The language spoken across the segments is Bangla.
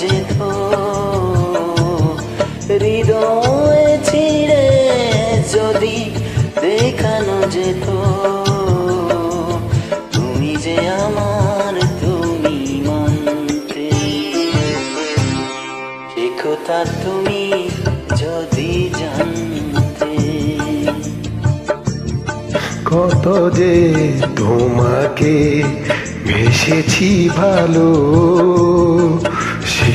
যেত হৃদয় ছিঁড়ে যদি দেখানো যেত, তুমি যে আমার, তুমি মানতে। সে কথা তুমি যদি জানতে। কত যে তোমাকে ভেসেছি ভালো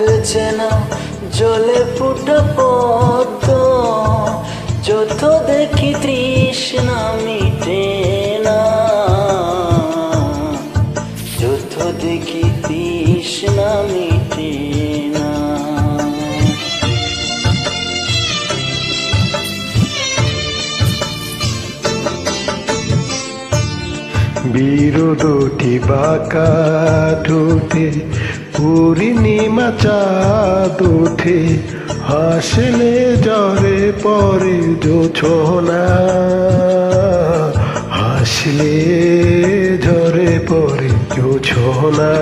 চোখ যেন জলে ফুটা পদ্ম। যত দেখি তৃষ্ণা মিটে না। যত দেখি তৃষ্ণা মিটে না। বিরোধটি বাঁকা ঠোঁটে পূর্ণিমা চাঁদ ওঠে, হাসলে জরে পরে জোছনা। হাসলে ঝরে পরে জোছনা।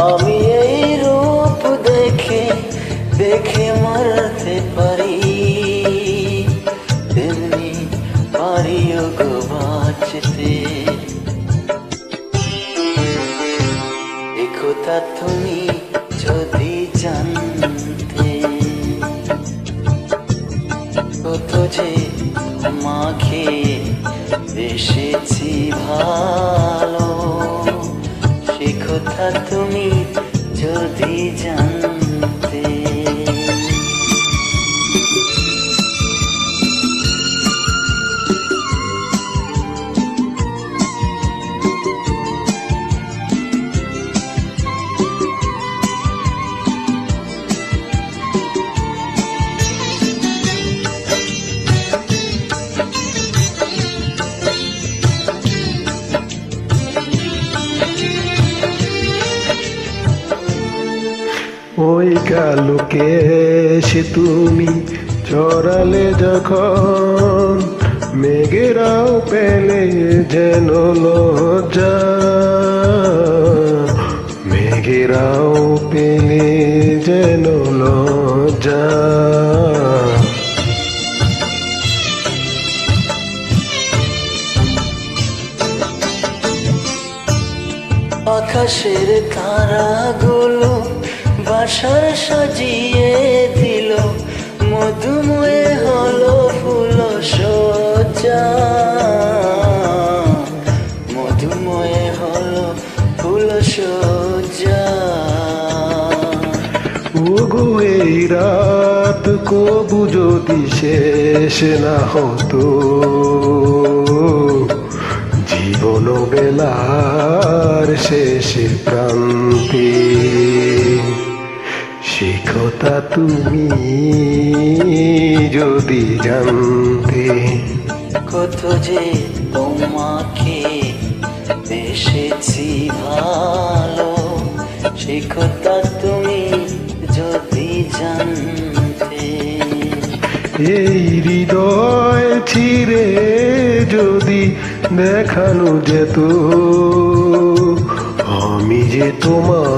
আমি এই রূপ দেখে দেখে মরতে পারি। তেমনি পারিও গো বাঁচতে। একথা তুমি যদি জানতে। কত যে মাখে এসেছি ভালো সে কথা তুমি যদি জানতে। ওই কালুকে সে তুমি চড়ালে যখন মেঘেরাও পেলে যেন লজ্জা। মেঘেরাও পেলে যেন লজ্জা। আকাশের তারাগুলো বাসার সাজিয়ে দিল, মধুময় হলো ফুল সজ্জা মধুময় হলো ফুল এই রাত কবু যদি শেষ না হতো জীবন বেলার শেষে প্রান্তে কথা তুমি যদি জানতে। কত যে তোমাকে এসেছি ভালো। কথা তুমি যদি জানতে। এই হৃদয় ছিঁড়ে যদি দেখানো যেত আমি যে তোমার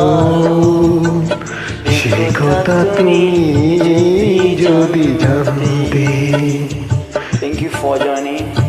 কথা তুমি যদি জানতে থ্যাংক ইউ ফর জয়নিং